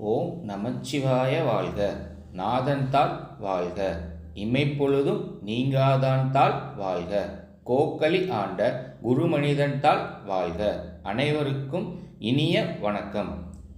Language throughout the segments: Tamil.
ஓம் நமச்சிவாய வாழ்க. நாதன் தாள் வாழ்க. இமைப்பொழுதும் நீங்காதான் தாள் வாழ்க. கோக்களி ஆண்ட குருமனிதன்தாள் வாழ்க. அனைவருக்கும் இனிய வணக்கம்.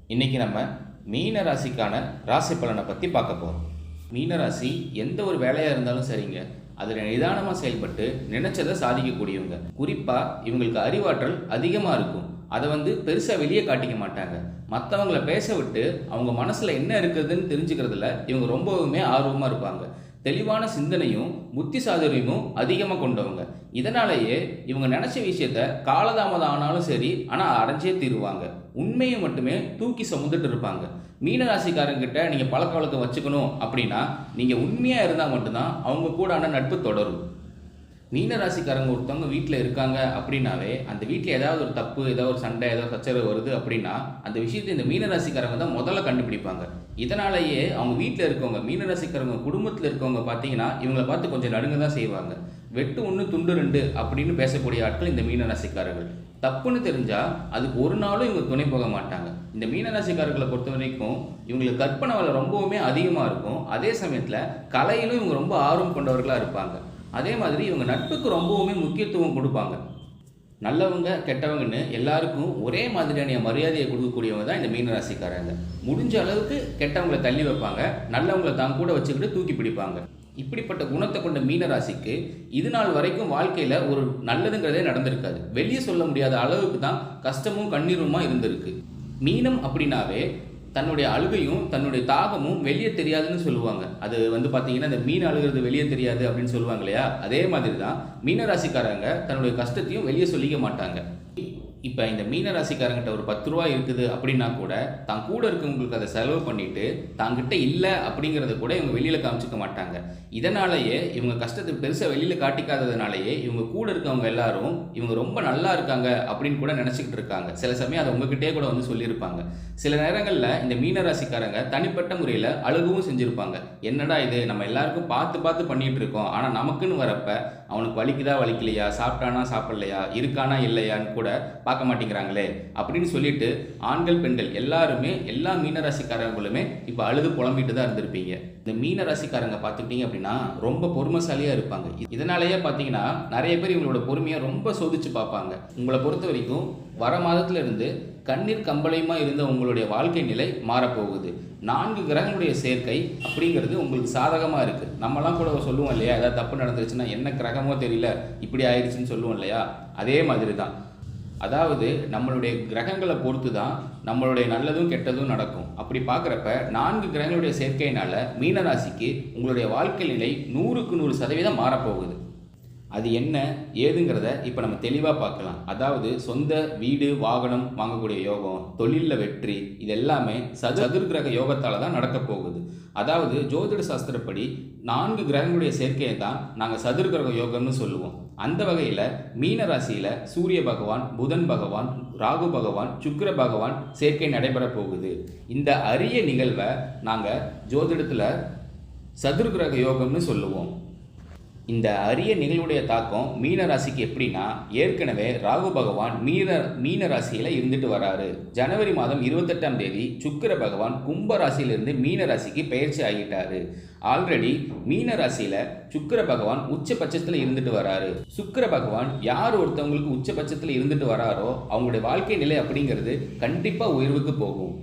இன்னைக்கு நம்ம மீன ராசிக்கான ராசி பலனை பற்றி பார்க்க போகிறோம் மீனராசி எந்த ஒரு வேலையாக இருந்தாலும் சரிங்க. அதில் நிதானமாக செயல்பட்டு நினைச்சதை சாதிக்கக்கூடியவங்க. குறிப்பாக இவங்களுக்கு அறிவாற்றல் அதிகமாக இருக்கும். அதை வந்து பெருசாக வெளியே காட்டிக்க மாட்டாங்க. மற்றவங்கள பேச விட்டு அவங்க மனசில் என்ன இருக்குதுன்னு தெரிஞ்சுக்கிறதுல இவங்க ரொம்பவுமே ஆர்வமாக இருப்பாங்க. தெளிவான சிந்தனையும் புத்தி சாதுரியமும் அதிகமாக கொண்டவங்க. இதனாலேயே இவங்க நினச்ச விஷயத்த காலதாமதம் ஆனாலும் சரி ஆனால் அடைஞ்சே தீருவாங்க. உண்மையை மட்டுமே தூக்கி சுமந்துட்டு இருப்பாங்க. மீனராசிக்காரங்கிட்ட நீங்கள் பழக்க வழக்கம் வச்சுக்கணும் அப்படின்னா நீங்கள் உண்மையாக இருந்தால் மட்டும்தான் அவங்க கூடான நட்பு தொடரும். மீனராசிக்காரங்க ஒருத்தவங்க வீட்டில் இருக்காங்க அப்படின்னாவே அந்த வீட்டில் ஏதாவது ஒரு தப்பு ஏதாவது ஒரு சண்டை ஏதாவது சச்சரவு வருது அப்படின்னா அந்த விஷயத்தை இந்த மீனராசிக்காரங்க தான் முதல்ல கண்டுபிடிப்பாங்க. இதனாலேயே அவங்க வீட்டில் இருக்கவங்க மீனராசிக்காரங்க குடும்பத்தில் இருக்கவங்க பார்த்தீங்கன்னா இவங்களை பார்த்து கொஞ்சம் நடுங்க தான் செய்வாங்க. வெட்டு ஒன்று துண்டு ரெண்டு அப்படின்னு பேசக்கூடிய ஆட்கள் இந்த மீனராசிக்காரர்கள் தப்புன்னு தெரிஞ்சால் அதுக்கு ஒரு நாளும் இவங்க துணை போக மாட்டாங்க. இந்த மீனராசிக்காரர்களை பொறுத்த வரைக்கும் இவங்களுக்கு கற்பனை வலை ரொம்பவுமே அதிகமாக இருக்கும். அதே சமயத்தில் கலையிலும் இவங்க ரொம்ப ஆர்வம் கொண்டவர்களாக இருப்பாங்க. அதே மாதிரி இவங்க நட்புக்கு ரொம்பவுமே முக்கியத்துவம் கொடுப்பாங்க. நல்லவங்க கெட்டவங்கன்னு எல்லாருக்கும் ஒரே மாதிரியான மரியாதையை கொடுக்கக்கூடியவங்க தான் இந்த மீனராசிக்காரங்க. முடிஞ்ச அளவுக்கு கெட்டவங்களை தள்ளி வைப்பாங்க நல்லவங்களை தான் கூட வச்சுக்கிட்டு தூக்கி பிடிப்பாங்க. இப்படிப்பட்ட குணத்தை கொண்ட மீனராசிக்கு இது நாள் வரைக்கும் வாழ்க்கையில் ஒரு நல்லதுங்கிறதே நடந்திருக்காது. வெளியே சொல்ல முடியாத அளவுக்கு தான் கஷ்டமும் கண்ணீருமா இருந்திருக்கு. மீனம் அப்படின்னாவே தன்னுடைய அழுகையும் தன்னுடைய தாகமும் வெளியே தெரியாதுன்னு சொல்லுவாங்க. அது வந்து பார்த்தீங்கன்னா இந்த மீன் அழுகிறது வெளியே தெரியாது அப்படின்னு சொல்லுவாங்க இல்லையா? அதே மாதிரி தான் மீனராசிக்காரங்க தன்னுடைய கஷ்டத்தையும் வெளியே சொல்லிக்க மாட்டாங்க. இப்போ இந்த மீன ராசிக்காரங்கிட்ட ஒரு பத்து ரூபா இருக்குது அப்படின்னா கூட தான் கூட இருக்கவங்களுக்கு அதை செலவு பண்ணிட்டு தாங்கிட்ட இல்லை அப்படிங்கிறத கூட இவங்க வெளியில் காமிச்சிக்க மாட்டாங்க. இதனாலேயே இவங்க கஷ்டத்தை பெருசாக வெளியில் காட்டிக்காததுனாலேயே இவங்க கூட இருக்கவங்க எல்லாரும் இவங்க ரொம்ப நல்லா இருக்காங்க அப்படின்னு கூட நினச்சிக்கிட்டு இருக்காங்க. சில சமயம் அதை உங்ககிட்டே கூட வந்து சொல்லியிருப்பாங்க. சில நேரங்களில் இந்த மீன ராசிக்காரங்க தனிப்பட்ட முறையில் அழுகவும் செஞ்சுருப்பாங்க. என்னடா இது? நம்ம எல்லாருக்கும் பார்த்து பார்த்து பண்ணிகிட்டு இருக்கோம். ஆனால் நமக்குன்னு வரப்ப அவனுக்கு வலிக்குதா வலிக்கலையா? சாப்பிட்டானா சாப்பிடலையா? இருக்கானா இல்லையான்னு கூட பார்க்க மாட்டேங்கிறாங்களே அப்படின்னு சொல்லிட்டு ஆண்கள் பெண்கள் எல்லாருமே எல்லா மீனராசிக்காரங்களுமே இப்போ அழுது புலம்பிட்டு தான் இருந்திருப்பீங்க. இந்த மீனராசிக்காரங்க பார்த்துக்கிட்டீங்க அப்படின்னா ரொம்ப பொறுமைசாலியாக இருப்பாங்க. இதனாலேயே பார்த்தீங்கன்னா நிறைய பேர் இவங்களோட பொறுமையை ரொம்ப சோதிச்சு பார்ப்பாங்க. உங்களை பொறுத்த வரைக்கும் வர மாதத்துல இருந்து கண்ணீர் கம்பளையுமா இருந்த உங்களுடைய வாழ்க்கை நிலை மாறப்போகுது. நான்கு கிரகங்களுடைய சேர்க்கை அப்படிங்கிறது உங்களுக்கு சாதகமாக இருக்குது நம்மலாம் கூட சொல்லுவோம் இல்லையா? ஏதாவது தப்பு நடந்துருச்சுன்னா என்ன கிரகமோ தெரியல இப்படி ஆயிடுச்சுன்னு சொல்லுவோம் இல்லையா? அதே மாதிரி தான் அதாவது நம்மளுடைய கிரகங்களை பொறுத்து தான் நம்மளுடைய நல்லதும் கெட்டதும் நடக்கும். அப்படி பார்க்குறப்ப நான்கு கிரகங்களுடைய சேர்க்கையினால மீனராசிக்கு உங்களுடைய வாழ்க்கை நிலை நூறுக்கு நூறு சதவீதம் மாறப்போகுது. அது என்ன ஏதுங்கிறத இப்போ நம்ம தெளிவாக பார்க்கலாம். அதாவது சொந்த வீடு வாகனம் வாங்கக்கூடிய யோகம் தொழிலில் வெற்றி இது எல்லாமே சதுர்கிரக யோகத்தால் தான் நடக்க போகுது. அதாவது ஜோதிட சாஸ்திரப்படி நான்கு கிரகங்களுடைய சேர்க்கையை தான் நாங்கள் சதுர்கிரக யோகம்னு சொல்லுவோம். அந்த வகையில் மீன ராசியில் சூரிய பகவான் புதன் பகவான் ராகு பகவான் சுக்கர பகவான் சேர்க்கை நடைபெற போகுது. இந்த அரிய நிகழ்வை நாங்கள் ஜோதிடத்தில் சதுர்கிரக யோகம்னு சொல்லுவோம். இந்த அரிய நிகழ்வுடைய தாக்கம் மீன ராசிக்கு எப்படின்னா ஏற்கனவே ராகு பகவான் மீன மீன ராசியில் இருந்துட்டு வராரு. ஜனவரி மாதம் இருபத்தெட்டாம் தேதி சுக்கிர பகவான் கும்ப ராசியிலிருந்து மீன ராசிக்கு பயிற்சி ஆகிட்டாரு. ஆல்ரெடி மீன ராசியில் சுக்கிர பகவான் உச்சபட்சத்தில் இருந்துட்டு வராரு. சுக்கிர பகவான் யார் ஒருத்தவங்களுக்கு உச்சபட்சத்தில் இருந்துட்டு வராரோ அவங்களுடைய வாழ்க்கை நிலை அப்படிங்கிறது கண்டிப்பாக உயர்வுக்கு போகும்.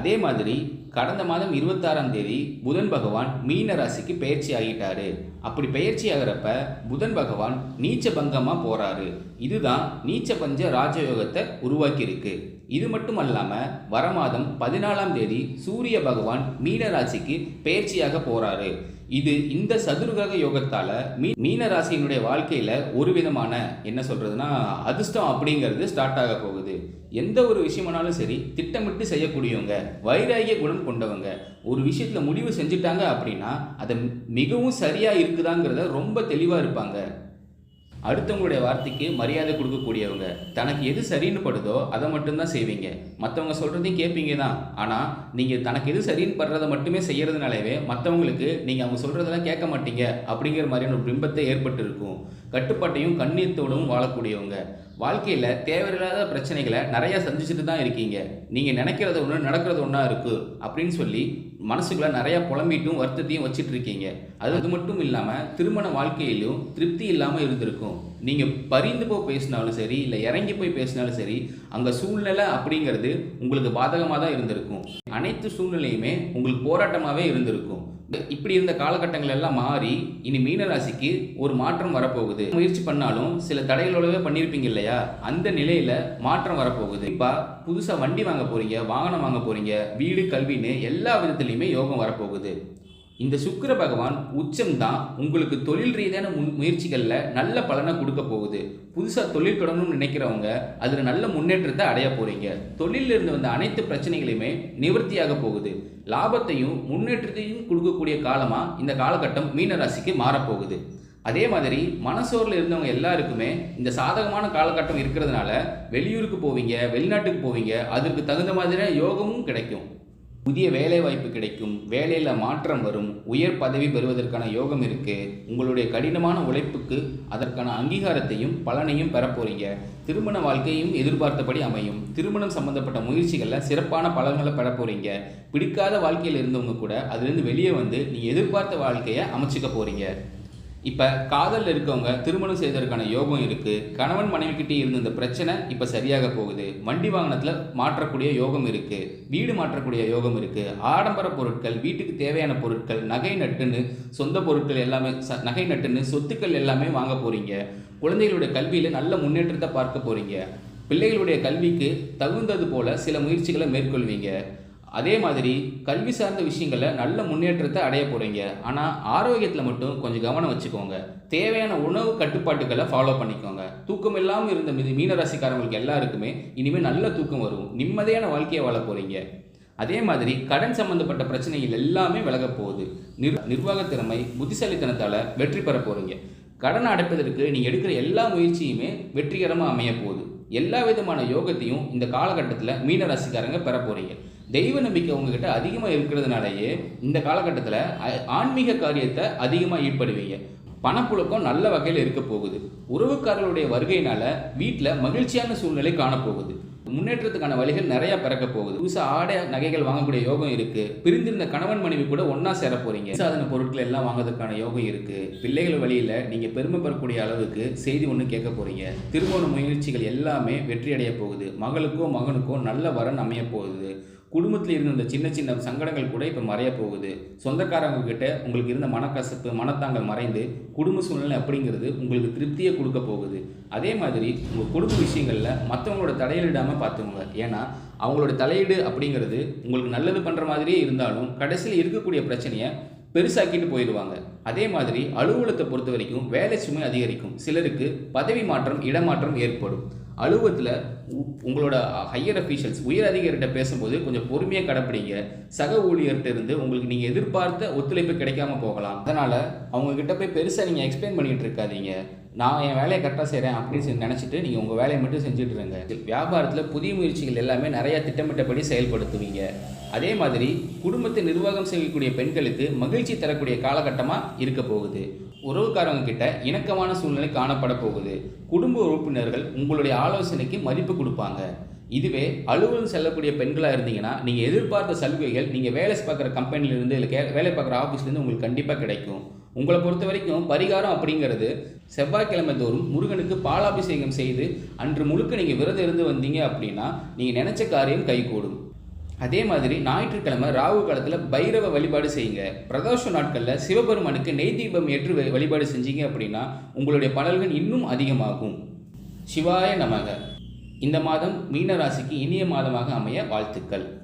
அதே மாதிரி கடந்த மாதம் இருபத்தாறாம் தேதி புதன் பகவான் மீன ராசிக்கு பயிற்சி ஆகிட்டாரு. அப்படி பயிற்சி ஆகிறப்ப புதன் பகவான் நீச்ச பங்கமாக போறாரு. இதுதான் நீச்ச பஞ்ச ராஜயோகத்தை உருவாக்கியிருக்கு. இது மட்டும் அல்லாமல் வர மாதம் பதினாலாம் தேதி சூரிய பகவான் மீன ராசிக்கு பயிற்சியாக போறாரு. இது இந்த சதுர்கிரக யோகத்தால் மீ மீன ராசியினுடைய வாழ்க்கையில் ஒரு விதமான என்ன சொல்கிறதுனா அதிர்ஷ்டம் அப்படிங்கிறது ஸ்டார்ட் ஆக போகுது. எந்த ஒரு விஷயமானாலும் சரி திட்டமிட்டு செய்யக்கூடியவங்க வைராகிய குணம் கொண்டவங்க ஒரு விஷயத்தில் முடிவு செஞ்சுட்டாங்க அப்படின்னா அதை மிகவும் சரியாக இருக்குதாங்கிறத ரொம்ப தெளிவாக இருப்பாங்க. அடுத்தவங்களுடைய வார்த்தைக்கு மரியாதை கொடுக்கக்கூடியவங்க. தனக்கு எது சரின்னு படுதோ அதை மட்டும்தான் செய்வீங்க. மற்றவங்க சொல்கிறதையும் கேட்பீங்க தான். ஆனால் நீங்கள் தனக்கு எது சரின்னு படுறதை மட்டுமே செய்கிறதுனாலவே மற்றவங்களுக்கு நீங்கள் அவங்க சொல்கிறதெல்லாம் கேட்க மாட்டீங்க அப்படிங்கிற மாதிரியான ஒரு பிம்பத்தை ஏற்பட்டு இருக்கும் கட்டுப்பாட்டையும் கண்ணீர்த்தோடும் வாழக்கூடியவங்க. வாழ்க்கையில் தேவையில்லாத பிரச்சனைகளை நிறையா சந்திச்சுட்டு தான் இருக்கீங்க. நீங்கள் நினைக்கிறது ஒன்று நடக்கிறது ஒன்றா இருக்குது அப்படின்னு சொல்லி மனசுக்குள்ள நிறையா புலம்பிட்டும் வருத்தத்தையும் வச்சுட்டு இருக்கீங்க. அது அது மட்டும் இல்லாமல் திருமண வாழ்க்கையிலும் திருப்தி இல்லாமல் இருந்திருக்கும். நீங்கள் பரிந்து போய் பேசினாலும் சரி இல்லை இறங்கி போய் பேசினாலும் சரி அங்கே சூழ்நிலை அப்படிங்கிறது உங்களுக்கு பாதகமாக தான் இருந்திருக்கும். அனைத்து சூழ்நிலையுமே உங்களுக்கு போராட்டமாகவே இருந்திருக்கும். இப்படி இருந்த காலகட்டங்கள் எல்லாம் மாறி இனி மீனராசிக்கு ஒரு மாற்றம் வரப்போகுது. முயற்சி பண்ணாலும் சில தடைகளோடவே பண்ணியிருப்பீங்க இல்லையா? அந்த நிலையில மாற்றம் வரப்போகுது. இப்போ புதுசாக வண்டி வாங்க போறீங்க வாகனம் வாங்க போறீங்க வீடு கல்வின்னு எல்லா விதத்துலையுமே யோகம் வரப்போகுது. இந்த சுக்கிர பகவான் உச்சம் தான் உங்களுக்கு தொழில் ரீதியான முன் முயற்சிகளில் நல்ல பலனை கொடுக்க போகுது. புதுசாக தொழில் தொடங்கணும்னு நினைக்கிறவங்க அதில் நல்ல முன்னேற்றத்தை அடைய போகிறீங்க தொழிலில் இருந்து வந்த அனைத்து பிரச்சனைகளையுமே நிவர்த்தியாக போகுது. லாபத்தையும் முன்னேற்றத்தையும் கொடுக்கக்கூடிய காலமாக இந்த காலகட்டம் மீனராசிக்கு மாறப்போகுது. அதே மாதிரி மனசோரில் இருந்தவங்க எல்லாருக்குமே இந்த சாதகமான காலகட்டம் இருக்கிறதுனால வெளியூருக்கு போவீங்க வெளிநாட்டுக்கு போவீங்க அதற்கு தகுந்த மாதிரியான யோகமும் கிடைக்கும். புதிய வேலை வாய்ப்பு கிடைக்கும் வேலையில் மாற்றம் வரும் உயர் பதவி பெறுவதற்கான யோகம் இருக்குது உங்களுடைய கடினமான உழைப்புக்கு அதற்கான அங்கீகாரத்தையும் பலனையும் பெறப்போறீங்க திருமண வாழ்க்கையும் எதிர்பார்த்தபடி அமையும். திருமணம் சம்பந்தப்பட்ட முயற்சிகளில் சிறப்பான பலன்களை பெற பிடிக்காத வாழ்க்கையில் இருந்தவங்க கூட அதுலேருந்து வெளியே வந்து நீங்கள் எதிர்பார்த்த வாழ்க்கையை அமைச்சிக்க போறீங்க. இப்போ காதலில் இருக்கவங்க திருமணம் செய்வதற்கான யோகம் இருக்குது கணவன் மனைவிக்கிட்டே இருந்த இந்த பிரச்சனை இப்போ சரியாக போகுது. வண்டி வாகனத்தில் மாற்றக்கூடிய யோகம் இருக்குது வீடு மாற்றக்கூடிய யோகம் இருக்குது ஆடம்பர பொருட்கள் வீட்டுக்கு தேவையான பொருட்கள் நகை நட்டுன்னு சொந்த பொருட்கள் எல்லாமே ச நகை நட்டுன்னு சொத்துக்கள் எல்லாமே வாங்க போகிறீங்க குழந்தைகளுடைய கல்வியில் நல்ல முன்னேற்றத்தை பார்க்க போகிறீங்க பிள்ளைகளுடைய கல்விக்கு தகுந்தது போல் சில முயற்சிகளை மேற்கொள்வீங்க. அதே மாதிரி கல்வி சார்ந்த விஷயங்களில் நல்ல முன்னேற்றத்தை அடைய போகிறீங்க ஆனால் ஆரோக்கியத்தில் மட்டும் கொஞ்சம் கவனம் வச்சுக்கோங்க. தேவையான உணவு கட்டுப்பாட்டுகளை ஃபாலோ பண்ணிக்கோங்க. தூக்கம் இல்லாமல் இருந்த மீது மீனராசிக்காரங்களுக்கு எல்லாருக்குமே இனிமேல் நல்ல தூக்கம் வரும். நிம்மதியான வாழ்க்கையை வாழ போகிறீங்க அதே மாதிரி கடன் சம்பந்தப்பட்ட பிரச்சனைகள் எல்லாமே விலக போகுது. நிர் நிர்வாகத்திறமை புத்திசாலித்தனத்தால் வெற்றி பெற போகிறீங்க கடன் அடைப்பதற்கு நீங்கள் எடுக்கிற எல்லா முயற்சியுமே வெற்றிகரமாக அமைய போகுது. எல்லா விதமான யோகத்தையும் இந்த காலகட்டத்தில் மீனராசிக்காரங்க பெற போகிறீங்க தெய்வ நம்பிக்கை உங்ககிட்ட அதிகமாக இருக்கிறதுனாலயே இந்த காலகட்டத்தில் ஆன்மீக காரியத்தை அதிகமாக ஈடுபடுவீங்க. பணப்புழக்கம் நல்ல வகையில் இருக்க போகுது. உறவுக்காரர்களுடைய வருகையினால வீட்டில் மகிழ்ச்சியான சூழ்நிலை காணப்போகுது. முன்னேற்றத்துக்கான வழிகள் நிறையா பிறக்க போகுது. புதுசாக ஆடை நகைகள் வாங்கக்கூடிய யோகம் இருக்கு. பிரிந்திருந்த கணவன் மனைவி கூட ஒன்றா சேர போறீங்க. சாதன பொருட்கள் எல்லாம் வாங்குறதுக்கான யோகம் இருக்கு. பிள்ளைகள் வழியில் நீங்க பெருமை பெறக்கூடிய அளவுக்கு செய்தி ஒன்று கேட்க போறீங்க. திருமண முயற்சிகள் எல்லாமே வெற்றி அடைய போகுது. மகளுக்கோ மகனுக்கோ நல்ல வரன் அமைய போகுது. குடும்பத்தில் இருந்த இந்த சின்ன சின்ன சங்கடங்கள் கூட இப்போ மறைய போகுது. சொந்தக்காரங்க கிட்ட உங்களுக்கு இருந்த மனக்கசப்பு மனத்தாங்கள் மறைந்து குடும்ப சூழ்நிலை அப்படிங்கிறது உங்களுக்கு திருப்தியை கொடுக்க போகுது. அதே மாதிரி உங்கள் குடும்ப விஷயங்களில் மற்றவங்களோட தலையிடாமல் பார்த்துக்கோங்க. ஏன்னா அவங்களோட தலையீடு அப்படிங்கிறது உங்களுக்கு நல்லது பண்ணுற மாதிரியே இருந்தாலும் கடைசியில் இருக்கக்கூடிய பிரச்சனையை பெருசாக்கிட்டு போயிடுவாங்க. அதே மாதிரி அலுவலகத்தை பொறுத்த வரைக்கும் வேலை சுமை அதிகரிக்கும். சிலருக்கு பதவி மாற்றம் இடமாற்றம் ஏற்படும். அலுவலகத்தில் உங்களோட ஹையர் அஃபீஷியல்ஸ் உயர் அதிகாரிகிட்ட பேசும்போது கொஞ்சம் பொறுமையாக கடைப்பிடிங்க. சக ஊழியர்கிட்ட இருந்து உங்களுக்கு நீங்கள் எதிர்பார்த்த ஒத்துழைப்பு கிடைக்காம போகலாம். அதனால் அவங்கக்கிட்ட போய் பெருசாக நீங்கள் எக்ஸ்பிளைன் பண்ணிகிட்டு இருக்காதீங்க. நான் என் வேலையை கரெக்டாக செய்கிறேன் அப்படின்னு சொல்லி நினச்சிட்டு நீங்கள் உங்கள் வேலையை மட்டும் செஞ்சுட்டு இருங்க. வியாபாரத்தில் புதிய முயற்சிகள் எல்லாமே நிறையா திட்டமிட்டபடி செயல்படுத்துவீங்க. அதே மாதிரி குடும்பத்தை நிர்வாகம் செய்யக்கூடிய பெண்களுக்கு மகிழ்ச்சி தரக்கூடிய காலகட்டமாக இருக்க போகுது. உறவுக்காரங்க கிட்ட இணக்கமான சூழ்நிலை காணப்பட போகுது. குடும்ப உறுப்பினர்கள் உங்களுடைய ஆலோசனைக்கு மதிப்பு கொடுப்பாங்க. இதுவே அலுவலகம் செல்லக்கூடிய பெண்களாக இருந்தீங்கன்னா நீங்கள் எதிர்பார்த்த சலுகைகள் நீங்கள் வேலை பார்க்குற கம்பெனிலேருந்து இல்லை கே வேலை பார்க்குற ஆஃபீஸ்லேருந்து உங்களுக்கு கண்டிப்பாக கிடைக்கும். உங்களை பொறுத்த வரைக்கும் பரிகாரம் அப்படிங்கிறது செவ்வாய்க்கிழமை தோறும் முருகனுக்கு பாலாபிஷேகம் செய்து அன்று முழுக்க நீங்கள் விரதம் இருந்து வந்தீங்க அப்படின்னா நீங்கள் நினச்ச காரியம் கைகூடும். அதே மாதிரி ஞாயிற்றுக்கிழமை ராகு காலத்தில் பைரவ வழிபாடு செய்யுங்க. பிரதோஷ நாட்களில் சிவபெருமானுக்கு நெய் தீபம் ஏற்று வழிபாடு செஞ்சீங்க அப்படின்னா உங்களுடைய பலன்கள் இன்னும் அதிகமாகும். சிவாய நமக. இந்த மாதம் மீனராசிக்கு இனிய மாதமாக அமைய வாழ்த்துக்கள்.